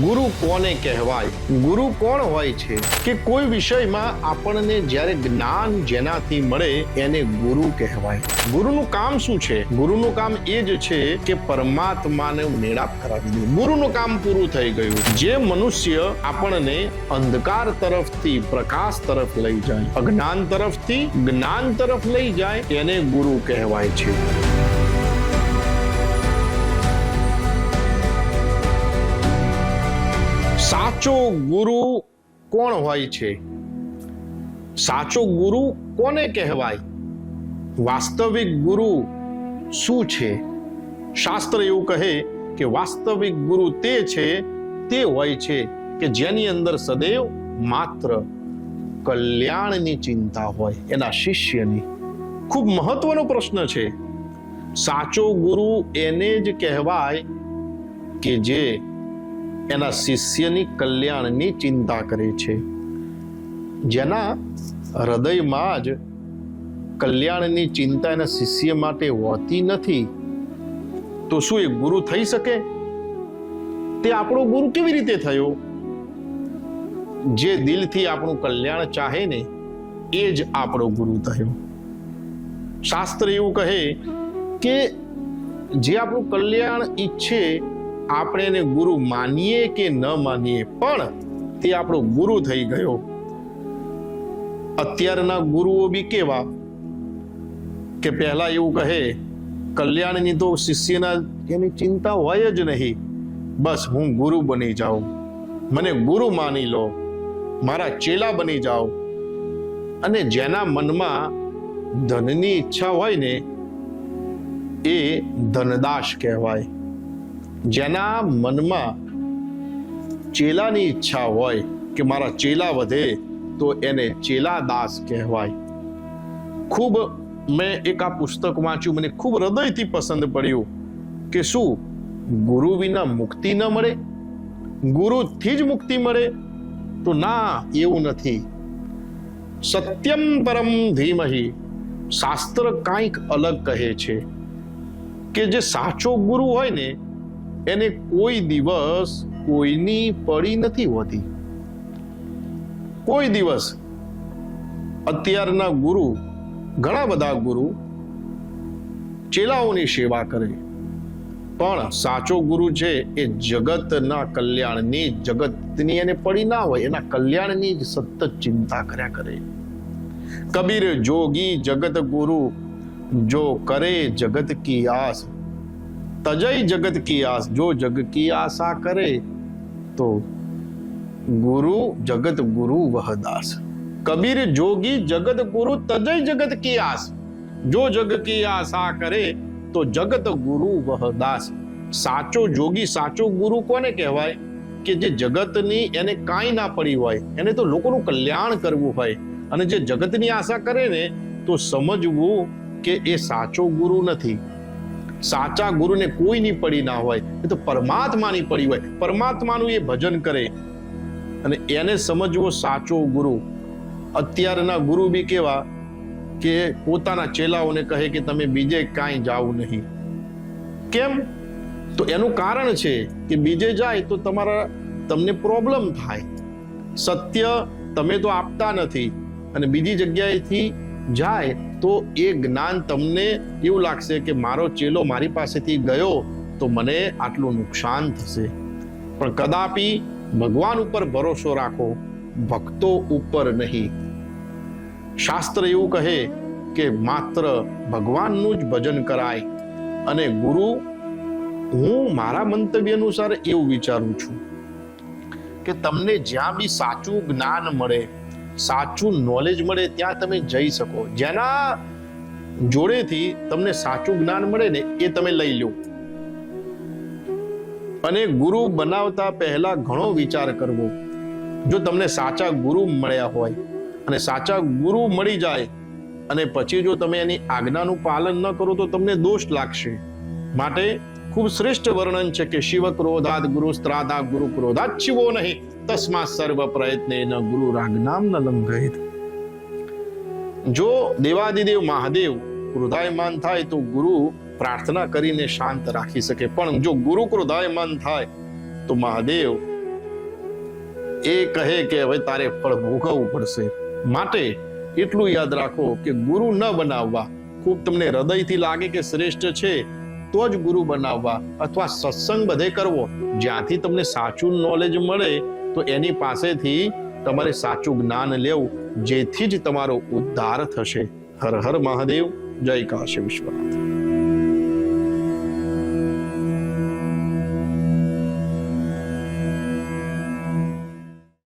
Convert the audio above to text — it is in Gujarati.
ગુરુ કોને કહેવાય? ગુરુ કોણ હોય છે? કે કોઈ વિષયમાં આપણને જ્યારે જ્ઞાન જેનાથી મળે એને ગુરુ કહેવાય. ગુરુનું કામ શું છે? ગુરુનું કામ એ જ છે કે પરમાત્માને મેળાપ કરાવી દે. ગુરુનું કામ પૂરું થઈ ગયું. જે મનુષ્ય આપણને અંધકાર તરફથી, પ્રકાશ તરફ લઈ જાય, અજ્ઞાન તરફથી, જ્ઞાન તરફ લઈ જાય, એને ગુરુ કહેવાય છે. સાચો ગુરુ કોણ હોય છે? સાચો ગુરુ કોને કહેવાય? વાસ્તવિક ગુરુ શું છે? શાસ્ત્ર એવું કહે કે વાસ્તવિક ગુરુ તે છે, તે હોય છે કે જેની અંદર સદૈવ માત્ર કલ્યાણની ચિંતા હોય, એના શિષ્યની. ખૂબ મહત્વનો પ્રશ્ન છે. સાચો ગુરુ એને જ કહેવાય કે જે એના શિષ્યની કલ્યાણની ચિંતા કરે છે. જેના હૃદયમાં જ કલ્યાણની ચિંતા એના શિષ્ય માટે હોતી નથી, તો શું એ ગુરુ થઈ શકે? તે આપણો ગુરુ કેવી રીતે થયો? જે દિલથી આપણું કલ્યાણ ચાહે ને, એ જ આપણો ગુરુ થયો. શાસ્ત્ર એવું કહે કે જે આપણું કલ્યાણ ઈચ્છે આપણે એને ગુરુ માનીએ કે ન માનીએ, પણ તે આપણો ગુરુ થઈ ગયો. અત્યારના ગુરુઓ બી કેવા? કે પહેલા એવું કહે, કલ્યાણની તો શિષ્યના એની ચિંતા હોય જ નહીં. બસ હું ગુરુ બની જાઉં. મને ગુરુ માની લો. મારા ચેલા બની જાઓ. અને જેના મનમાં ધનની ઈચ્છા હોય ને, એ ધનદાસ કહેવાય. જેના મનમાં ચેલાની ઈચ્છા હોય કે મારા ચેલા વધે, તો એને ચેલા દાસ કહેવાય. ખૂબ મેં એક આ પુસ્તક વાંચ્યું, મને ખૂબ હૃદયથી પસંદ પડ્યું કે શું? ગુરુ વિના મુક્તિ ન મળે? ગુરુથી જ મુક્તિ મળે? તો ના, એવું નથી. સત્યમ પરમ ધીમહી, શાસ્ત્ર કાંઈક અલગ કહે છે કે જે સાચો ગુરુ હોય ને એને કોઈ દિવસ કોઈની પડી નથી હોતી. કોઈ દિવસ અત્યારના ગુરુ, ઘણા બધા ગુરુ ચેલાઓની સેવા કરે. પણ સાચો ગુરુ છે એ જગતના કલ્યાણની, જગતની એને પડી ના હોય, એના કલ્યાણની જ સતત ચિંતા કર્યા કરે. કબીર જોગી જગત ગુરુ, જો કરે જગત કી આસ તજય જગત કી આસ જો જગ કી આશા કરે તો ગુરુ જગત ગુરુ વહદાસ કબીર જોગી જગત ગુરુ તજય જગત કી આસ જો જગ કી આશા કરે તો જગત ગુરુ વહદાસ સાચો જોગી સાચો ગુરુ કોને કહેવાય કે જે જગતની એને કાંઈ ના પડી હોય, એને તો લોકોનું કલ્યાણ કરવું હોય, અને જે જગતની આશા કરે ને, તો સમજવું કે એ સાચો ગુરુ નથી. સાચા ગુરુને કોઈની પડી ના હોય, એ તો પરમાત્માની પડી હોય. પરમાત્માનું એ ભજન કરે. અને એને સમજવો સાચો ગુરુ. અત્યારના ગુરુ બી કેવા કે પોતાના ચેલાઓને કહે કે તમે બીજે કાંઈ જાઓ નહીં. કેમ? તો એનું કારણ છે કે બીજે જાય તો તમારા, તમને પ્રોબ્લેમ થાય. સત્ય તમે તો આપતા નથી. અને બીજી જગ્યાએથી જાય તો એ જ્ઞાન તમને એવું લાગશે કે મારો ચેલો મારી પાસેથી ગયો તો મને આટલું નુકસાન થશે. પણ કદાપી ભગવાન ઉપર ભરોસો રાખો, ભક્તો ઉપર નહીં. શાસ્ત્ર એવું કહે કે માત્ર ભગવાનનું જ ભજન કરાય અને ગુરુ, હું મારા મંતવ્ય અનુસાર એવું વિચારું છું કે તમને જ્યાં બી સાચું જ્ઞાન મળે સાચું નોલેજ મળે ત્યાં તમે જઈ શકો. જેના જોડેથી તમને સાચું જ્ઞાન મળે ને એ તમે લઈ લો અને ગુરુ બનાવતા પહેલા ઘણો વિચાર કરવો. જો તમને સાચા ગુરુ મળ્યા હોય અને સાચા ગુરુ મળી જાય અને પછી જો તમે એની આજ્ઞાનું પાલન ન કરો તો તમને દોષ લાગશે. માટે ખૂબ શ્રેષ્ઠ વર્ણન છે કે શિવ ક્રોધાત ગુરુ સ્ત્રાદા ગુરુ ક્રોધાત શિવો નહીં. તસ્મા સર્વ પ્રયત્ને ન ગુરુ રાજ્ઞામ ન લંઘયત. જો દેવાદિદેવ મહાદેવ ક્રોધાયમાન થાય તો ગુરુ પ્રાર્થના કરીને શાંત રાખી શકે. પણ જો ગુરુ ક્રોધાયમાન થાય તો મહાદેવ એ કહે કે હવે તારે ફળ ભોગવવું પડશે. માટે એટલું યાદ રાખો કે ગુરુ ન બનાવવા ખૂબ તમને હૃદયથી લાગે કે શ્રેષ્ઠ છે. તો જ ગુરુ બનાવવા અથવા સત્સંગ બધે કરવો. જ્યાંથી તમને સાચું નોલેજ મળે, તો એની પાસેથી તમારે સાચું જ્ઞાન લેવું, જેથી જ તમારો ઉદ્ધાર થશે. હર હર મહાદેવ. જય કાશી વિશ્વનાથ.